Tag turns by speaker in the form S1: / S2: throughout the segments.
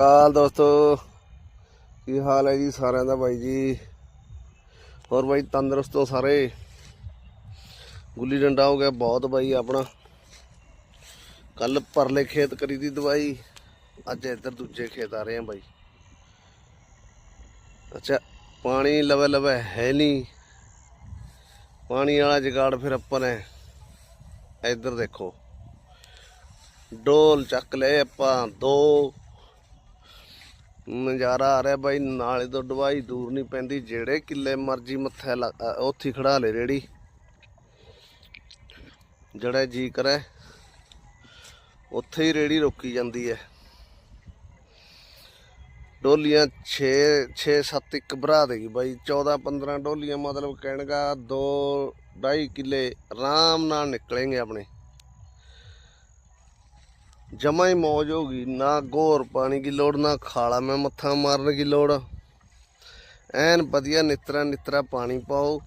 S1: ਕਾਲ ਦੋਸਤੋ। ਕੀ ਹਾਲ ਹੈ ਜੀ ਸਾਰਿਆਂ ਦਾ ਬਾਈ ਜੀ? ਹੋਰ ਬਾਈ ਤੰਦਰੁਸਤ ਹੋ ਸਾਰੇ? ਗੁੱਲੀ ਡੰਡਾ ਹੋ ਗਿਆ ਬਹੁਤ ਬਾਈ ਆਪਣਾ। ਕੱਲ ਪਰਲੇ ਖੇਤ ਕਰੀ ਦੀ ਦਵਾਈ। ਅੱਜ ਇੱਧਰ ਦੂਜੇ ਖੇਤ ਆ ਰਹੇ ਆ ਬਾਈ। ਅੱਛਾ, ਪਾਣੀ ਲਵੇ ਲਵੇ ਹੈ ਨਹੀਂ। ਪਾਣੀ ਵਾਲਾ ਜਗਾੜ ਫਿਰ ਆਪਾਂ ਨੇ ਇੱਧਰ ਦੇਖੋ। ਡੋਲ ਚੱਕ ਲਏ ਆਪਾਂ, ਦੋ ਨਜ਼ਾਰਾ ਆ ਰਿਹਾ ਬਾਈ, ਨਾਲੇ ਤੋਂ ਡਵਾਈ ਦੂਰ ਨਹੀਂ ਪੈਂਦੀ, ਜਿਹੜੇ ਕਿੱਲੇ ਮਰਜ਼ੀ ਮੱਥੇ ਲਾ- ਉੱਥੇ ਖੜਾ ਲੈ ਰੇੜੀ। ਜਿਹੜਾ ਜੀ ਕਰੇ, ਉੱਥੇ ਹੀ ਰੇੜੀ ਰੋਕੀ ਜਾਂਦੀ ਹੈ ਡੋਲੀਆਂ 6 6 7 ਇੱਕ ਭਰਾ ਦੇਗੀ ਬਾਈ 14 15 ਡੋਲੀਆਂ ਮਤਲਬ ਕਹਿਣਗਾ 2 2.5 ਕਿੱਲੇ ਆਰਾਮ ਨਾਲ ਨਿਕਲेंगे ਆਪਣੇ। ਜਮਾ ਹੀ ਮੌਜ ਹੋ ਗਈ, ਨਾ ਗੋਰ ਪਾਣੀ ਦੀ ਲੋੜ, ਨਾ ਖਾਲਾ, ਮੈਂ ਮੱਥਾ ਮਾਰਨ ਦੀ ਲੋੜ। ਐਨ ਵਧੀਆ ਨਿਤਰਾ ਨਿਤਰਾ ਪਾਣੀ ਪਾਓ।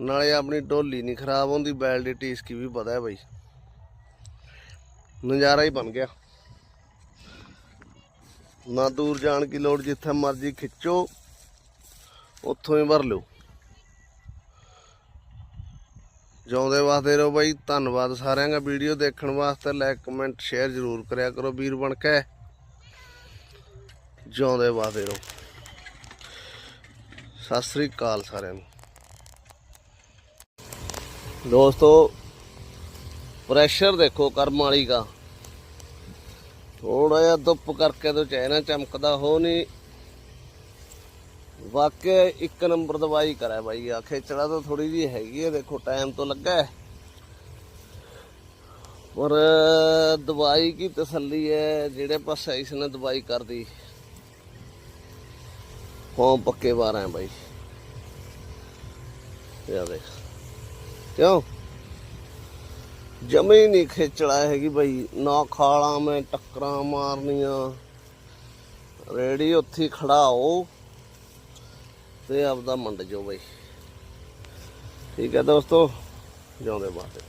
S1: ਨਾਲੇ ਆਪਣੀ ਢੋਲੀ ਨਹੀਂ ਖਰਾਬ ਹੁੰਦੀ, ਬੈਲ ਦੀ ਟੀਸਕੀ ਵੀ ਪਤਾ ਹੈ ਬਈ। ਨਜ਼ਾਰਾ ਹੀ ਬਣ ਗਿਆ। ਨਾ ਦੂਰ ਜਾਣ ਦੀ ਲੋੜ, ਜਿੱਥੇ ਮਰਜ਼ੀ ਖਿੱਚੋ, ਉੱਥੋਂ ਹੀ ਭਰ ਲਿਓ। ਜਿਉਂਦੇ ਵਾਸਤੇ ਰਹੋ ਬਾਈ। ਧੰਨਵਾਦ ਸਾਰਿਆਂ ਦਾ। ਵੀਡੀਓ ਦੇਖਣ ਵਾਸਤੇ ਲਾਈਕ ਕਮੈਂਟ ਸ਼ੇਅਰ ਜ਼ਰੂਰ ਕਰਿਆ ਕਰੋ ਵੀਰ ਬਣ ਕੇ। ਜਿਉਂਦੇ ਵਾਸਤੇ ਰਹੋ। ਸਤਿ ਸ੍ਰੀ ਅਕਾਲ ਸਾਰਿਆਂ ਨੂੰ। ਦੋਸਤੋ ਪ੍ਰੈਸ਼ਰ ਦੇਖੋ ਕਰਮ ਵਾਲੀ ਦਾ। ਥੋੜਾ ਜਿਹਾ ਧੁੱਪ ਕਰਕੇ ਤਾਂ ਚੈਨਾ ਚਮਕਦਾ ਹੋ ਨਹੀਂ। ਵਾਕਿਆ ਇੱਕ ਨੰਬਰ ਦਵਾਈ ਕਰਾ ਬਾਈ ਆ ਖੇਚੜਾ ਤਾਂ ਥੋੜੀ ਜੀ ਹੈਗੀ ਹੈ ਦੇਖੋ ਟਾਈਮ ਤੋਂ ਲੱਗਾ ਪਰ ਦਵਾਈ ਕੀ ਤਸੱਲੀ ਹੈ, ਜਿਹੜੇ ਪਾਸੇ ਇਸ ਨੇ ਦਵਾਈ ਕਰਦੀ। ਹੋਂ, ਪੱਕੇ ਵਾਰ ਹੈ ਬਾਈ। ਇਹ ਦੇਖ। ਕਿਉਂ? ਜਮੇ ਹੀ ਨਹੀਂ ਖੇਚੜਾ ਹੈਗੀ ਬਾਈ। ਨਾ ਖਾਲਾਂ ਮੈਂ, ਟੱਕਰਾਂ ਮਾਰਨੀਆਂ। ਰੇੜੀ ਉੱਥੇ ਖੜਾਓ। ਤੇ ਆਪਦਾ ਮੰਡ ਜੋ ਬਈ। ਠੀਕ ਹੈ ਦੋਸਤੋ ਜਿਉਂਦੇ ਬਾਤੇ